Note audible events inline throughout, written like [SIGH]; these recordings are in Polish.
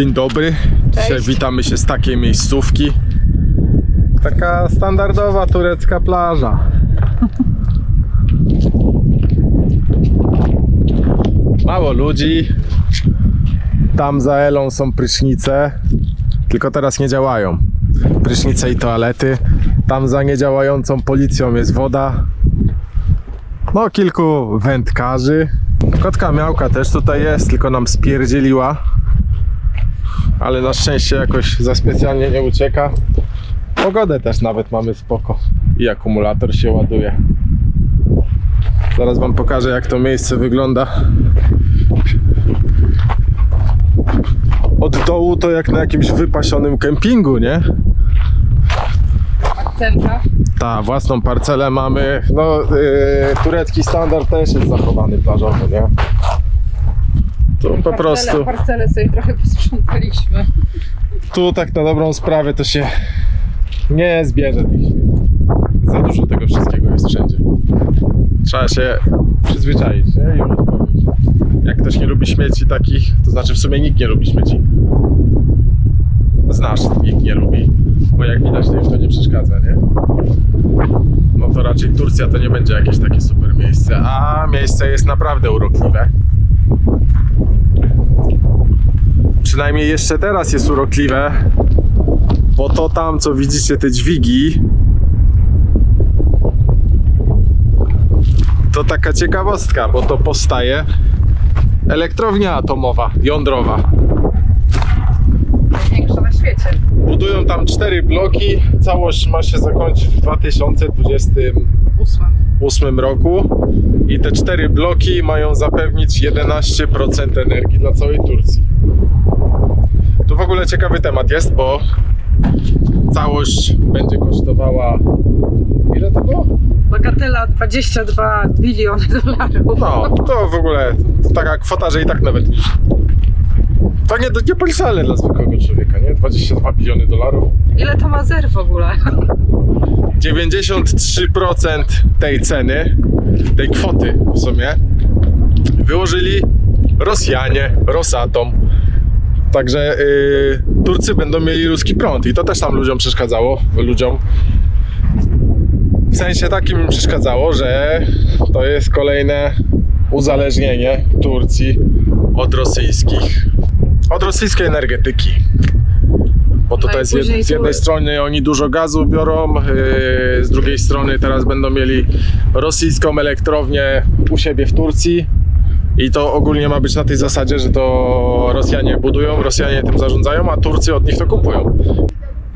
Dzień dobry. Dzisiaj Cześć. witamy się z takiej miejscówki. Taka standardowa turecka plaża. [LAUGHS] Mało ludzi. Tam za Elą są prysznice, tylko teraz nie działają. Prysznice i toalety. Tam za niedziałającą policją jest woda. No, kilku wędkarzy. Kotka miałka też tutaj jest, tylko nam spierdzieliła ale na szczęście jakoś za specjalnie nie ucieka. Pogodę też nawet mamy spoko i akumulator się ładuje. Zaraz wam pokażę jak to miejsce wygląda. Od dołu to jak na jakimś wypasionym kempingu, nie? Centra. Ta, własną parcelę mamy. No, yy, turecki standard też jest zachowany plażowy, nie? Tu po prostu. Parcele sobie trochę posprzątaliśmy. tu tak na dobrą sprawę to się nie zbierze tych śmieci. Za dużo tego wszystkiego jest wszędzie. Trzeba się przyzwyczaić nie? i odpowiedzieć. Jak ktoś nie lubi śmieci takich, to znaczy w sumie nikt nie lubi śmieci. Znasz, nikt nie lubi, bo jak widać to im to nie przeszkadza, nie? No to raczej Turcja to nie będzie jakieś takie super miejsce, a miejsce jest naprawdę urokliwe. Przynajmniej jeszcze teraz jest urokliwe, bo to tam, co widzicie, te dźwigi, to taka ciekawostka, bo to powstaje elektrownia atomowa, jądrowa. Największa na świecie. Budują tam cztery bloki, całość ma się zakończyć w 2028 Ósmym. roku i te cztery bloki mają zapewnić 11% energii dla całej Turcji. Tu w ogóle ciekawy temat jest, bo całość będzie kosztowała ile to było? Bagatela 22 biliony dolarów. No, to w ogóle to taka kwota, że i tak nawet to nie, niepoliczalne dla zwykłego człowieka, nie? 22 biliony dolarów. Ile to ma zer w ogóle? 93% tej ceny, tej kwoty w sumie, wyłożyli Rosjanie, Rosatom. Także yy, Turcy będą mieli ruski prąd i to też tam ludziom przeszkadzało, ludziom. W sensie takim im przeszkadzało, że to jest kolejne uzależnienie Turcji od rosyjskich, od rosyjskiej energetyki. Bo to, No jest jed, z jednej strony oni dużo gazu biorą, yy, z drugiej strony teraz będą mieli rosyjską elektrownię u siebie w Turcji. I to ogólnie ma być na tej zasadzie, że to Rosjanie budują, Rosjanie tym zarządzają, a Turcy od nich to kupują.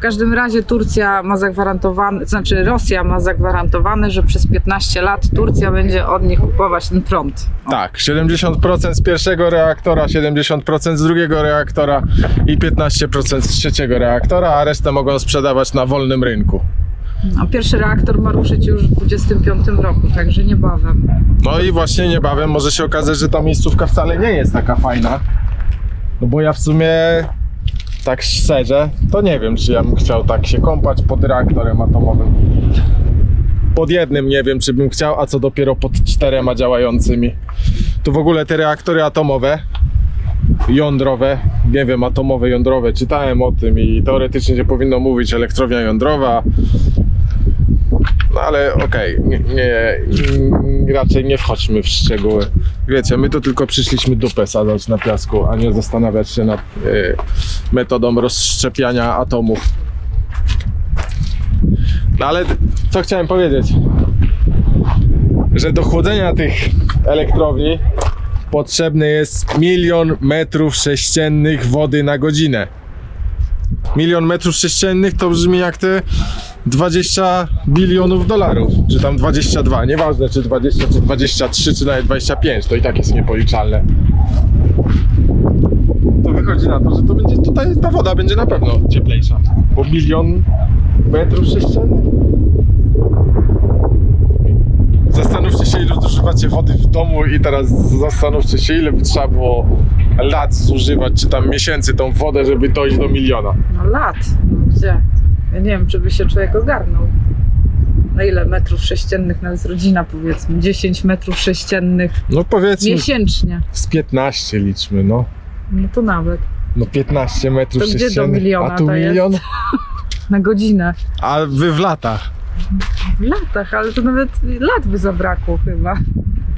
W każdym razie Turcja ma zagwarantowane, znaczy Rosja ma zagwarantowane, że przez 15 lat Turcja będzie od nich kupować ten prąd. Tak, 70% z pierwszego reaktora, 70% z drugiego reaktora i 15% z trzeciego reaktora, a resztę mogą sprzedawać na wolnym rynku. A pierwszy reaktor ma ruszyć już w 25 roku, także niebawem. No i właśnie niebawem może się okazać, że ta miejscówka wcale nie jest taka fajna. No bo ja w sumie, tak szczerze, to nie wiem, czy ja bym chciał tak się kąpać pod reaktorem atomowym. Pod jednym nie wiem, czy bym chciał, a co dopiero pod czterema działającymi. Tu w ogóle te reaktory atomowe, jądrowe, nie wiem, atomowe, jądrowe, czytałem o tym i teoretycznie nie powinno mówić elektrownia jądrowa, no ale okej, nie, nie, mm, raczej nie wchodźmy w szczegóły. Wiecie, my tu tylko przyszliśmy dupę sadzać na piasku, a nie zastanawiać się nad e, metodą rozszczepiania atomów. No ale co chciałem powiedzieć? Że do chłodzenia tych elektrowni potrzebny jest milion metrów sześciennych wody na godzinę. Milion metrów sześciennych to brzmi jak te 20 bilionów dolarów, czy tam 22, nieważne czy 20, czy 23, czy nawet 25, to i tak jest niepoliczalne. To wychodzi na to, że to będzie tutaj, ta woda będzie na pewno cieplejsza, bo milion metrów sześciennych? Zastanówcie się, ile zużywacie wody w domu i teraz zastanówcie się, ile by trzeba było lat zużywać, czy tam miesięcy tą wodę, żeby dojść do miliona. No lat. No gdzie? Ja nie wiem, czy by się człowiek ogarnął. Na ile metrów sześciennych nas rodzina powiedzmy? 10 metrów sześciennych No powiedzmy miesięcznie. z 15 liczmy, no. No to nawet. No 15 metrów To gdzie do sześciennych. miliona A tu to jest? milion? [LAUGHS] Na godzinę. A wy w latach. W latach, ale to nawet lat by zabrakło chyba.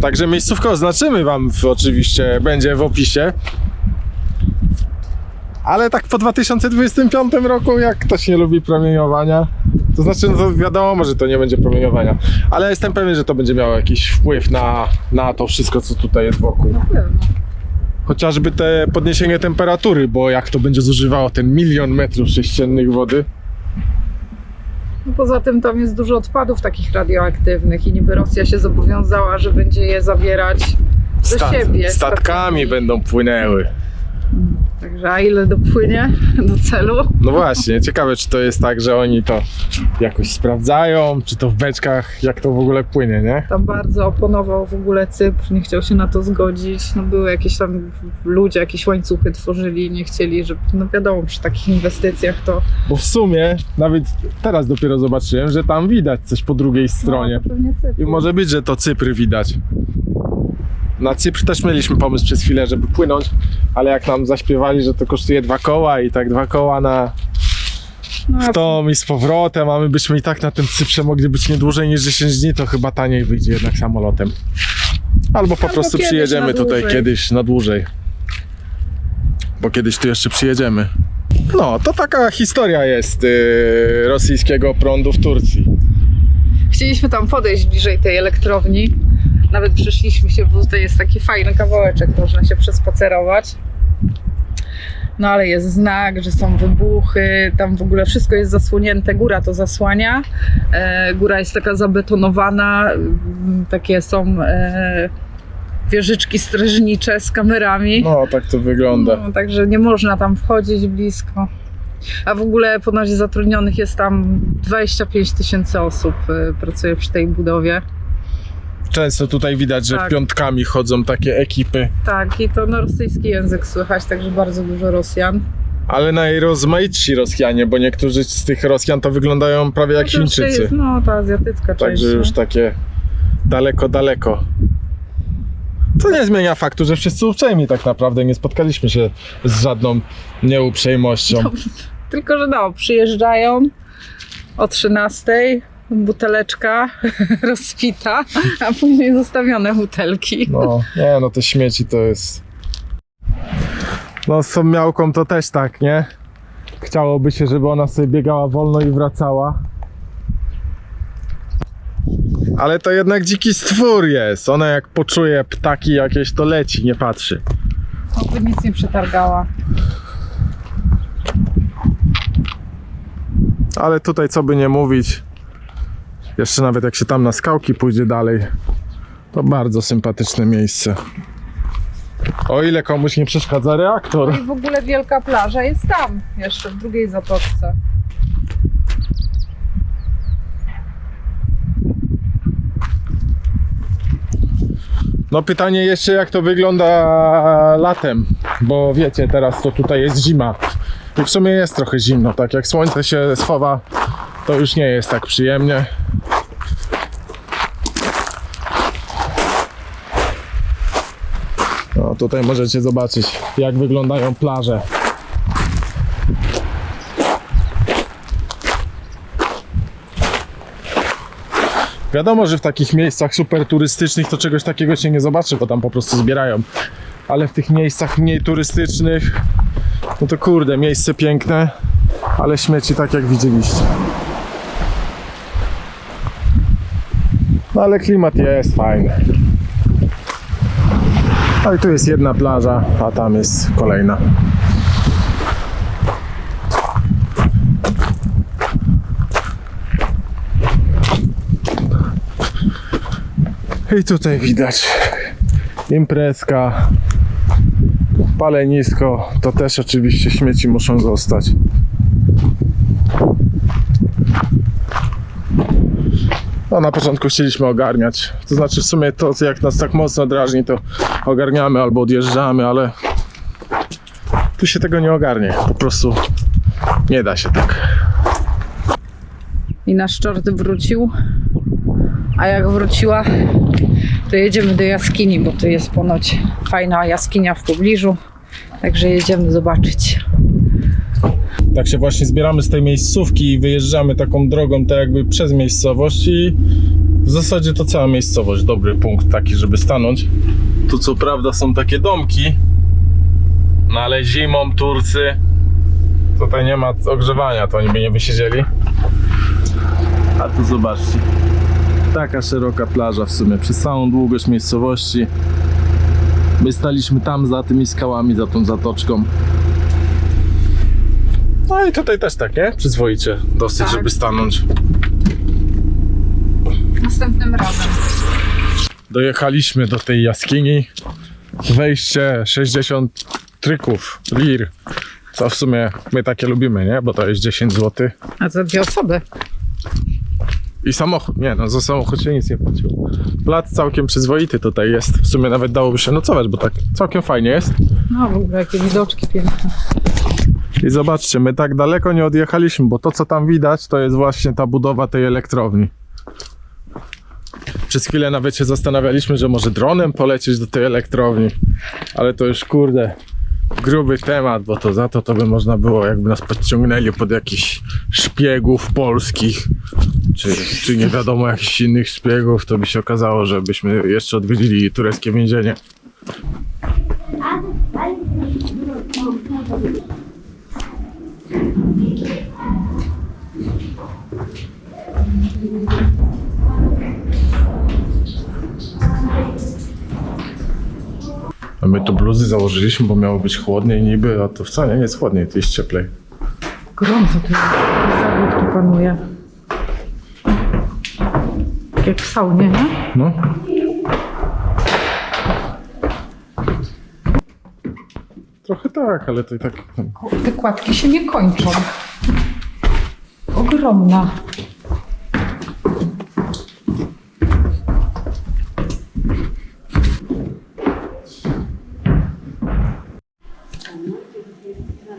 Także miejscówkę oznaczymy wam w, oczywiście, będzie w opisie. Ale tak po 2025 roku, jak ktoś nie lubi promieniowania, to znaczy, no to wiadomo, że to nie będzie promieniowania, ale jestem pewien, że to będzie miało jakiś wpływ na, na to wszystko, co tutaj jest wokół. Na pewno. Chociażby te podniesienie temperatury, bo jak to będzie zużywało ten milion metrów sześciennych wody, No poza tym tam jest dużo odpadów takich radioaktywnych i niby Rosja się zobowiązała, że będzie je zabierać do stat- siebie. statkami będą płynęły. Także a ile dopłynie do celu? No właśnie, ciekawe czy to jest tak, że oni to jakoś sprawdzają, czy to w beczkach, jak to w ogóle płynie, nie? Tam bardzo oponował w ogóle Cypr, nie chciał się na to zgodzić. No były jakieś tam ludzie, jakieś łańcuchy tworzyli, nie chcieli, żeby, no wiadomo, przy takich inwestycjach to... Bo w sumie, nawet teraz dopiero zobaczyłem, że tam widać coś po drugiej stronie. No, pewnie Cypr. I może być, że to Cypry widać. Na Cypr też mieliśmy pomysł przez chwilę, żeby płynąć, ale jak nam zaśpiewali, że to kosztuje dwa koła i tak dwa koła na no, w tom i z powrotem, a my byśmy i tak na tym Cyprze mogli być nie dłużej niż 10 dni, to chyba taniej wyjdzie jednak samolotem. Albo po Albo prostu kiedyś przyjedziemy na tutaj dłużej. kiedyś na dłużej. Bo kiedyś tu jeszcze przyjedziemy. No, to taka historia jest yy, rosyjskiego prądu w Turcji. Chcieliśmy tam podejść bliżej tej elektrowni. Nawet przeszliśmy się, bo tutaj jest taki fajny kawałeczek, można się przespacerować. No ale jest znak, że są wybuchy, tam w ogóle wszystko jest zasłonięte, góra to zasłania. E, góra jest taka zabetonowana, mm, takie są e, wieżyczki strażnicze z kamerami. No, tak to wygląda. No, także nie można tam wchodzić blisko. A w ogóle ponoć zatrudnionych jest tam 25 tysięcy osób, y, pracuje przy tej budowie. Często tutaj widać, że Tak. piątkami chodzą takie ekipy, Tak, i to na rosyjski język słychać, także bardzo dużo Rosjan. ale najrozmaitsi Rosjanie, bo niektórzy z tych Rosjan to wyglądają prawie jak No to Chińczycy. Jest, no, ta azjatycka część. Także już takie daleko, daleko. To nie zmienia faktu, że wszyscy uprzejmi tak naprawdę. Nie spotkaliśmy się z żadną nieuprzejmością. No. Tylko, że no, przyjeżdżają o 13, buteleczka [LAUGHS] rozpita, a później zostawione butelki. No, nie no, te śmieci to jest... No z tą miałką to też tak, nie? Chciałoby się, żeby ona sobie biegała wolno i wracała. Ale to jednak dziki stwór jest. Ona jak poczuje ptaki jakieś, to leci, nie patrzy. Oby nic nie przetargała. Ale tutaj co by nie mówić, jeszcze nawet jak się tam na skałki pójdzie dalej, to bardzo sympatyczne miejsce. O ile komuś nie przeszkadza reaktor. No i w ogóle wielka plaża jest tam, jeszcze w drugiej zatoczce. No pytanie jeszcze jak to wygląda latem, bo wiecie teraz to tutaj jest zima i w sumie jest trochę zimno, tak jak słońce się schowa to już nie jest tak przyjemnie. Tutaj możecie zobaczyć jak wyglądają plaże. Wiadomo, że w takich miejscach super turystycznych to czegoś takiego się nie zobaczy, bo tam po prostu zbierają. Ale w tych miejscach mniej turystycznych, no to kurde, miejsce piękne, ale śmieci tak jak widzieliście. No ale klimat jest fajny. Ale tu jest jedna plaża, a tam jest kolejna. I tutaj widać imprezka, palenisko, to też oczywiście śmieci muszą zostać. Na początku chcieliśmy ogarniać, to znaczy w sumie to jak nas tak mocno drażni to ogarniamy albo odjeżdżamy, ale tu się tego nie ogarnie, po prostu nie da się tak. I nasz czort wrócił. A jak wróciła, to jedziemy do jaskini, bo tu jest ponoć fajna jaskinia w pobliżu. Także jedziemy zobaczyć. Tak się właśnie zbieramy z tej miejscówki i wyjeżdżamy taką drogą, tak jakby przez miejscowość i w zasadzie to cała miejscowość, dobry punkt taki, żeby stanąć. Tu co prawda są takie domki, no ale zimą Turcy tutaj nie ma ogrzewania, to oni by nie wysiedzieli. A tu zobaczcie, taka szeroka plaża w sumie, przez całą długość miejscowości. My staliśmy tam za tymi skałami, za tą zatoczką. No i tutaj też tak, nie? Przyzwoicie dosyć, Tak. żeby stanąć. Następnym razem. Dojechaliśmy do tej jaskini. Wejście 60 tryków, lir. Co w sumie my takie lubimy, nie? Bo to jest 10 zł. A za dwie osoby. I samochód. Nie, no za samochód się nic nie płaciło. Plac całkiem przyzwoity tutaj jest. W sumie nawet dałoby się nocować, bo tak całkiem fajnie jest. No w ogóle jakie widoczki piękne. I zobaczcie, my tak daleko nie odjechaliśmy, bo to co tam widać, to jest właśnie ta budowa tej elektrowni. Przez chwilę nawet się zastanawialiśmy, że może dronem polecieć do tej elektrowni, ale to już kurde gruby temat, bo to za to to by można było, jakby nas podciągnęli pod jakichś szpiegów polskich, czy, czy nie wiadomo jakichś innych szpiegów, to by się okazało, że byśmy jeszcze odwiedzili tureckie więzienie. A my tu bluzy założyliśmy, bo miało być chłodniej niby, a to wcale nie jest chłodniej, to jest cieplej. Gorąco tu jest. Zawód tu panuje. Jak w saunie, nie? No. Trochę tak, ale to i tak... Te kładki się nie kończą. Ogromna.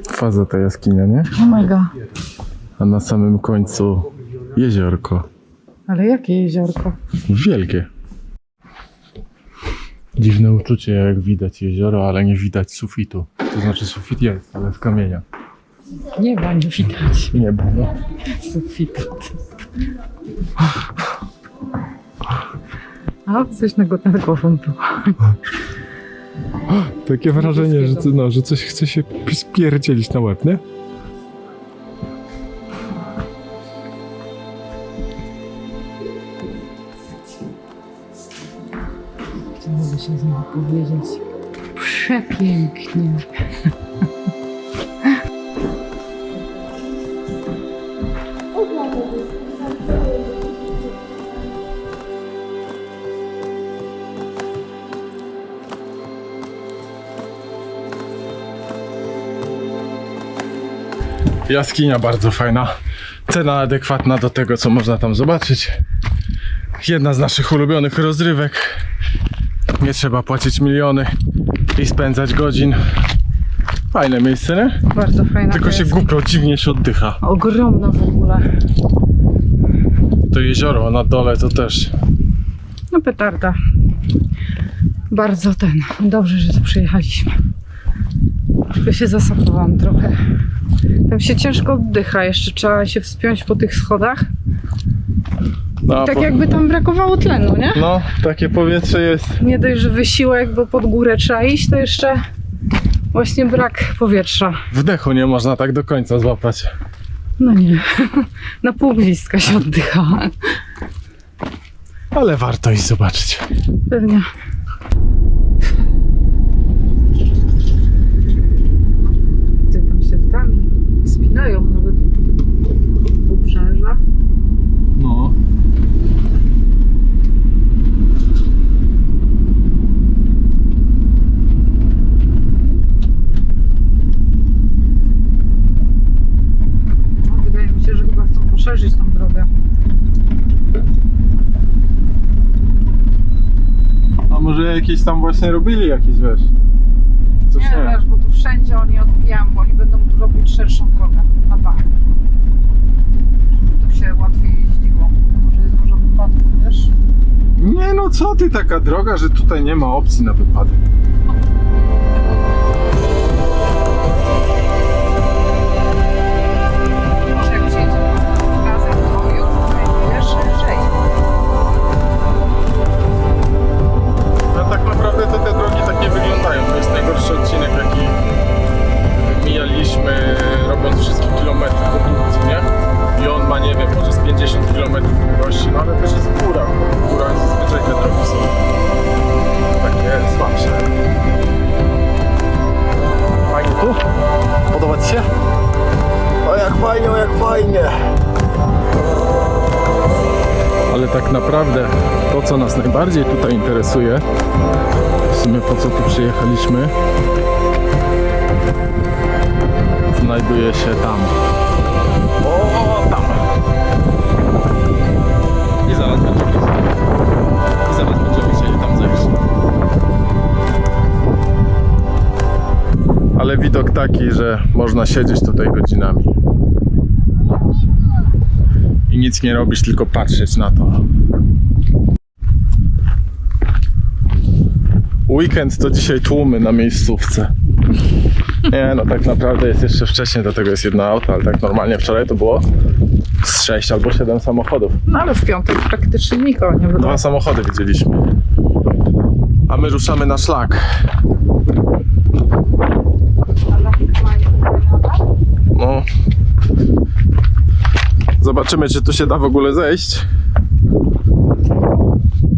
Faza ta jaskinia, nie? God. A na samym końcu jeziorko. Ale jakie jeziorko? Wielkie. Dziwne uczucie, jak widać jezioro, ale nie widać sufitu. To znaczy sufit jest, ale z kamienia. Nieba nie widać. Niebo, no. Sufitu. A, coś nad nad głową było. Takie wrażenie, że, no, że coś chce się spierdzielić na łeb, nie? Znowu powiedzieć. Przepięknie. Jaskinia bardzo fajna. Cena adekwatna do tego, co można tam zobaczyć. Jedna z naszych ulubionych rozrywek. Nie trzeba płacić miliony i spędzać godzin. Fajne miejsce, nie? Bardzo fajna. Tylko się głupio, dziwnie się oddycha. Ogromna w ogóle. To jezioro na dole to też. No petarda. Bardzo ten. Dobrze, że tu przyjechaliśmy. Tylko się zasapowałam trochę. Tam się ciężko oddycha. Jeszcze trzeba się wspiąć po tych schodach. No, Tak po- jakby tam brakowało tlenu, nie? no takie powietrze jest. Nie dość, że wysiłek, bo pod górę trzeba iść, to jeszcze właśnie brak powietrza. Wdechu nie można tak do końca złapać. No nie. [LAUGHS] Na pół gwizdka się oddycha. Ale warto iść zobaczyć. Pewnie. Gdzie tam się tam spinają nawet w obrzeżach. No. No, wydaje mi się, że chyba chcą poszerzyć tą drogę. A może jakieś tam właśnie robili jakieś, wiesz? Coś nie, wiesz, bo tu wszędzie oni odbijają, bo oni będą tu robić szerszą drogę na bank. Żeby tu się łatwiej jeździło. Może jest dużo wypadków, wiesz? Nie no co ty taka droga, że tutaj nie ma opcji na wypadek. Ale tak naprawdę to, co nas najbardziej tutaj interesuje, w sumie po co tu przyjechaliśmy, znajduje się tam. O, tam. I zaraz będziemy. I zaraz będziemy chcieli tam zejść. Ale widok taki, że można siedzieć tutaj godzinami. I nic nie robić, tylko patrzeć na to. Weekend to dzisiaj tłumy na miejscówce. Nie, no tak naprawdę jest jeszcze wcześniej, do tego jest jedno auto, ale tak normalnie wczoraj to było z 6 albo 7 samochodów. No ale w piątek praktycznie nikogo nie było. Dwa samochody widzieliśmy. A my ruszamy na szlak. No. Zobaczymy, czy tu się da w ogóle zejść.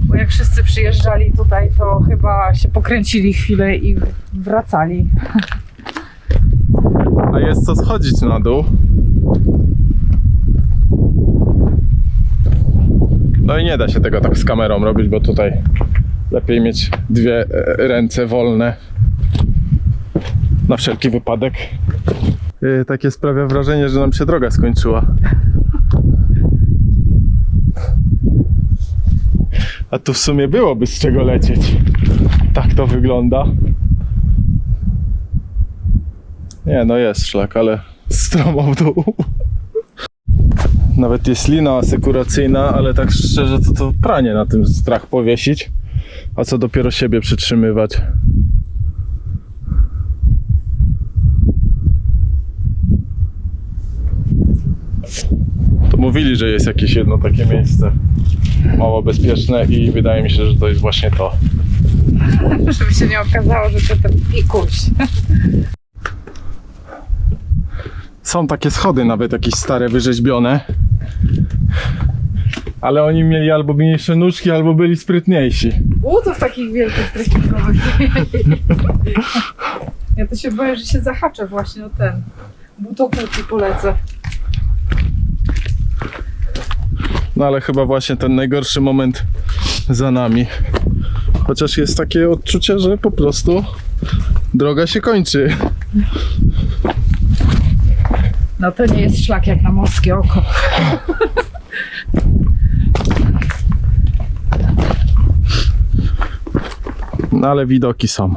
Bo jak wszyscy przyjeżdżali tutaj, to chyba się pokręcili chwilę i wracali. A jest co schodzić na dół. No i nie da się tego tak z kamerą robić, bo tutaj lepiej mieć dwie e, ręce wolne. Na wszelki wypadek. Yy, Takie sprawia wrażenie, że nam się droga skończyła. A tu w sumie byłoby z czego lecieć. Tak to wygląda. Nie, no jest szlak, ale stromo w dół. Nawet jest lina asekuracyjna, ale tak szczerze to to pranie na tym strach powiesić. A co dopiero siebie przytrzymywać. To mówili, że jest jakieś jedno takie miejsce mało bezpieczne i wydaje mi się, że to jest właśnie to. [LAUGHS] Żeby się nie okazało, że to ten pikuś. Są takie schody nawet jakieś stare, wyrzeźbione. Ale oni mieli albo mniejsze nóżki, albo byli sprytniejsi. U, to w takich wielkich trekkingowych. [LAUGHS] Ja to się boję, że się zahaczę właśnie o ten. Butokuty polecę. No ale chyba właśnie ten najgorszy moment za nami. Chociaż jest takie odczucie, że po prostu droga się kończy. No to nie jest szlak jak na morskie oko. No ale widoki są.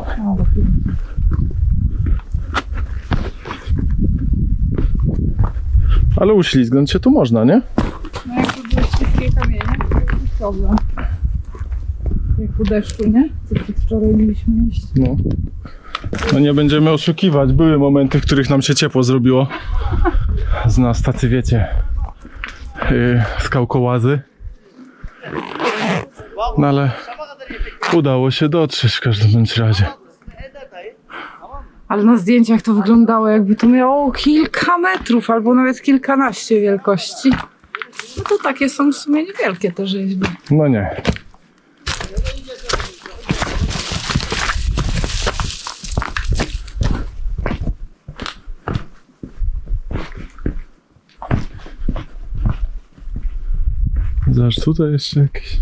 Ale uślizgnąć się tu można, nie? No jak tu były śliskie kamienie, to jest problem. Jak po deszczu, nie? Co przedwczoraj mieliśmy iść. No. No nie będziemy oszukiwać. Były momenty, w których nam się ciepło zrobiło. Z nas tacy wiecie. Yy, skałkołazy. No ale udało się dotrzeć w każdym bądź razie. Ale na zdjęciach to wyglądało jakby to miało kilka metrów albo nawet kilkanaście wielkości. No to takie są w sumie niewielkie te rzeźby. No nie. Zobacz, tutaj jeszcze jakieś.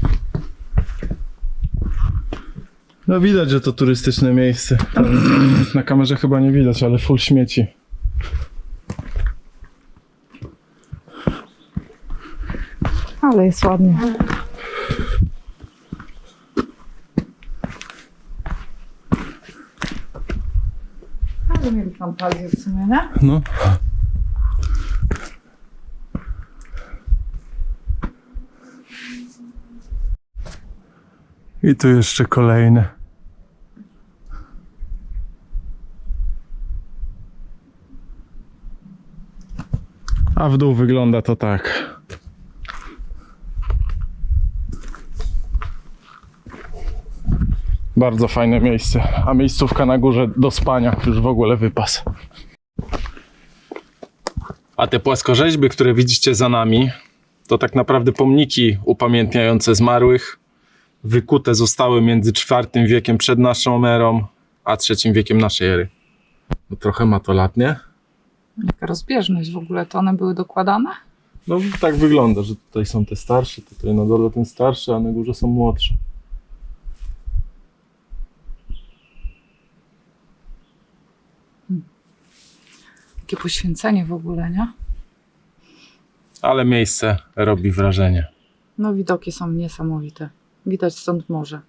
No widać, że to turystyczne miejsce. Na kamerze chyba nie widać, ale full śmieci. Ale jest ładnie. Ale mieli fantazję w sumie, nie? No. I tu jeszcze kolejne. A w dół wygląda to tak. Bardzo fajne miejsce. A miejscówka na górze do spania już w ogóle wypas. A te płaskorzeźby, które widzicie za nami, to tak naprawdę pomniki upamiętniające zmarłych. Wykute zostały między IV wiekiem przed naszą erą, a III wiekiem naszej ery. No trochę ma to lat, nie? Jaka rozbieżność w ogóle, to one były dokładane? No tak wygląda, że tutaj są te starsze, tutaj na dole ten starszy, a na górze są młodsze. Poświęcenie w ogóle, nie? Ale miejsce robi wrażenie. No widoki są niesamowite. Widać stąd morze.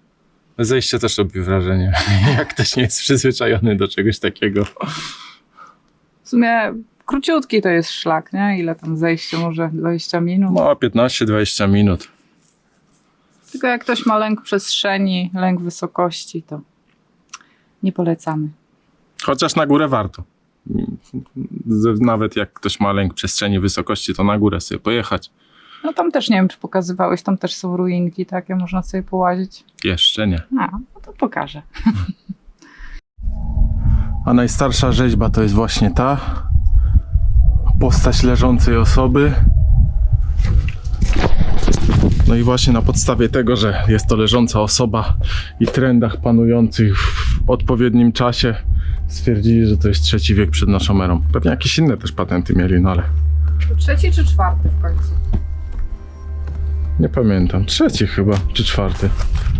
Zejście też robi wrażenie. [LAUGHS] Jak ktoś nie jest przyzwyczajony do czegoś takiego. W sumie króciutki to jest szlak, nie? Ile tam zejście, może 20 minut. No 15-20 minut. Tylko jak ktoś ma lęk przestrzeni, lęk wysokości, to nie polecamy. Chociaż na górę warto. Z- Nawet jak ktoś ma lęk przestrzeni wysokości, to na górę sobie pojechać. No tam też nie wiem, czy pokazywałeś, tam też są ruinki takie, można sobie połazić. Jeszcze nie. A, no to pokażę. [LAUGHS] A najstarsza rzeźba to jest właśnie ta postać leżącej osoby. No i właśnie na podstawie tego, że jest to leżąca osoba i trendach panujących w odpowiednim czasie stwierdzili, że to jest trzeci wiek przed naszą erą. Pewnie jakieś inne też patenty mieli, no ale To trzeci czy czwarty w końcu? nie pamiętam. Trzeci chyba, czy czwarty?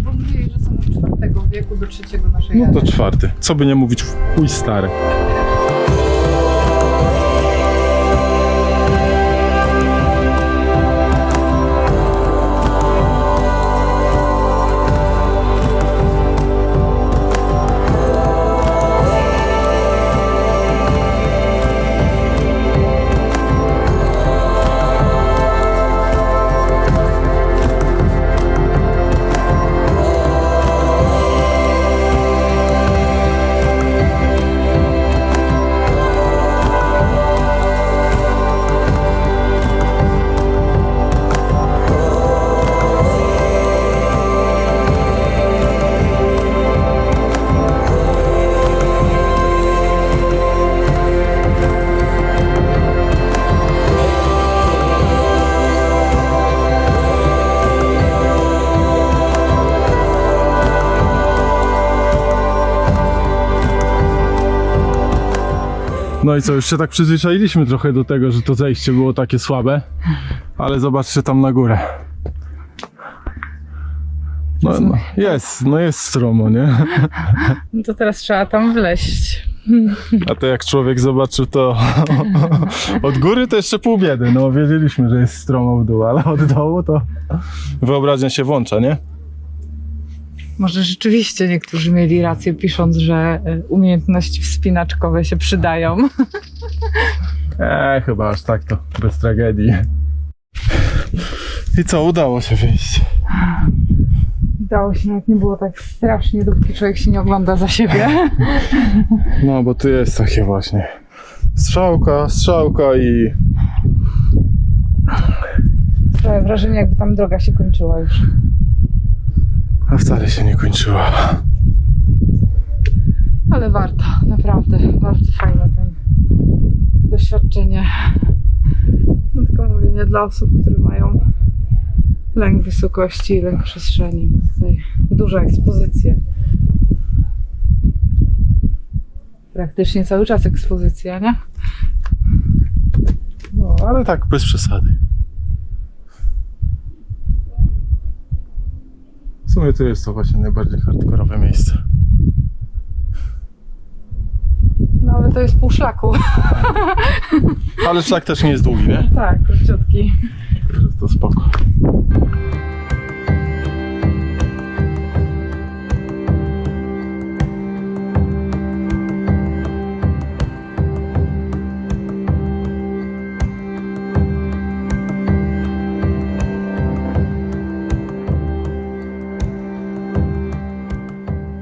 Bo mówili, że są od czwartego wieku do trzeciego naszej No to czwarty. Co by nie mówić, w chuj stary. No i co, już się tak przyzwyczailiśmy trochę do tego, że to zejście było takie słabe, ale zobaczcie tam na górę. No, no jest, no jest stromo, nie? No to teraz trzeba tam wleść. A to jak człowiek zobaczył to od góry to jeszcze pół biedy, no wiedzieliśmy, że jest stromo w dół, ale od dołu to wyobraźnia się włącza, nie? Może rzeczywiście niektórzy mieli rację, pisząc, że y, umiejętności wspinaczkowe się przydają. Eee, [LAUGHS] chyba aż tak to, bez tragedii. I co, udało się wyjść. Udało się, nawet nie było tak strasznie, dopóki człowiek się nie ogląda za siebie. [LAUGHS] No, bo tu jest takie właśnie strzałka, strzałka i Sprawia wrażenie, jakby tam droga się kończyła już. A wcale się nie kończyła. Ale warto, naprawdę, bardzo fajne ten doświadczenie. No tylko mówię, nie dla osób, które mają lęk wysokości i lęk przestrzeni, bo tutaj duże ekspozycje. Praktycznie cały czas ekspozycja, nie? No, ale tak, bez przesady. W sumie to jest to właśnie najbardziej hardkorowe miejsce. No ale to jest pół szlaku. Ale szlak też nie jest długi, nie? Tak, króciutki. Także to spoko.